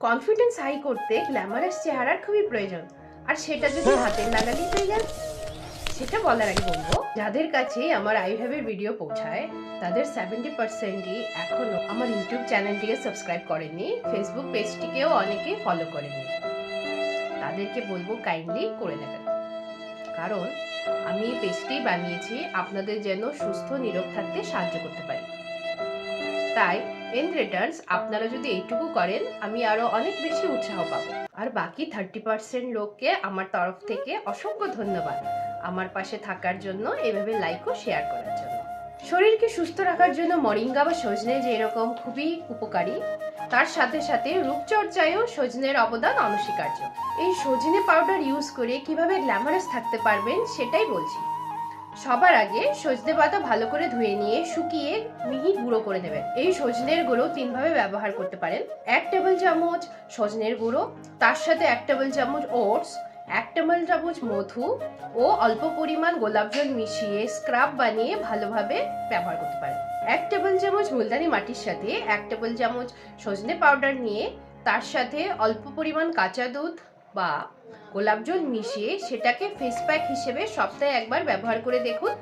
Confidence high করতে glamorous চেহারার খুবই প্রয়োজন। আর সেটা যদি হাতের নাগালি পেয়ে যান সেটা বলার আগে বলব যাদের কাছে আমার আইভ্যাবের ভিডিও পৌঁছায় তাদের সেভেন্টি পার্সেন্টই এখনও আমার ইউটিউব চ্যানেলটিকে সাবস্ক্রাইব করেনি ফেসবুক পেজটিকেও অনেকে ফলো করেনি তাদেরকে বলব কাইন্ডলি করে নেবেন। কারণ আমি এই পেজটি বানিয়েছি আপনাদের যেন সুস্থ নিরোগ থাকতে সাহায্য করতে পারি। তাই ইন রিটার্নস আপনারা যদি এইটুকু করেন, আমি আরও অনেক বেশি উৎসাহ পাবো। আর বাকি থার্টি পার্সেন্ট লোককে আমার তরফ থেকে অসংখ্য ধন্যবাদ আমার পাশে থাকার জন্য, এভাবে লাইক ও শেয়ার করার জন্য। শরীরকে সুস্থ রাখার জন্য মরিঙ্গা বা সজনে যে এরকম খুবই উপকারী, তার সাথে সাথে রূপচর্চায়ও সজনের অবদান অনস্বীকার্য। এই সজনে পাউডার ইউজ করে কীভাবে গ্ল্যামারাস থাকতে পারবেন সেটাই বলছি। সবার আগে সজনে পাতা ভালো করে ধুয়ে নিয়ে শুকিয়ে মিহি গুঁড়ো করে নেবেন। এই সজনের গুঁড়ো তিনভাবে ব্যবহার করতে পারেন। এক টেবিল চামচ সজনের গুঁড়ো, তার সাথে এক টেবিল চামচ ওটস, এক টেবিল চামচ মধু ও অল্প পরিমাণ গোলাপ জল মিশিয়ে স্ক্রাব বানিয়ে ভালোভাবে ব্যবহার করতে পারেন। এক টেবিল চামচ মুলতানি মাটির সাথে এক টেবিল চামচ সজনে পাউডার নিয়ে তার সাথে অল্প পরিমাণ কাঁচা দুধ বা গোলাপ জল মিশিয়ে সেটাকে ফেস প্যাক হিসেবে সপ্তাহে একবার ব্যবহার করে দেখুন।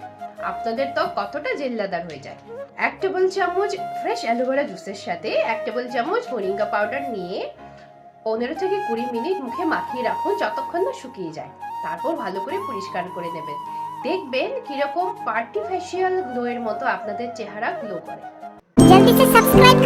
আপনাদের ত্বক কতটা জেল্লাদার হয়ে যায়। এক টেবিল চামচ ফ্রেশ অ্যালোভেরা জুসের সাথে এক টেবিল চামচ মরিঙ্গা পাউডার নিয়ে পনেরো থেকে কুড়ি মিনিট মুখে মাখিয়ে রাখুন যতক্ষণ না শুকিয়ে যায়। তারপর ভালো করে পরিষ্কার করে নেবেন। দেখবেন কীরকম পার্টি ফেসিয়াল গ্লো এর মতো আপনাদের চেহারা গ্লো করে। সাবস্ক্রাইব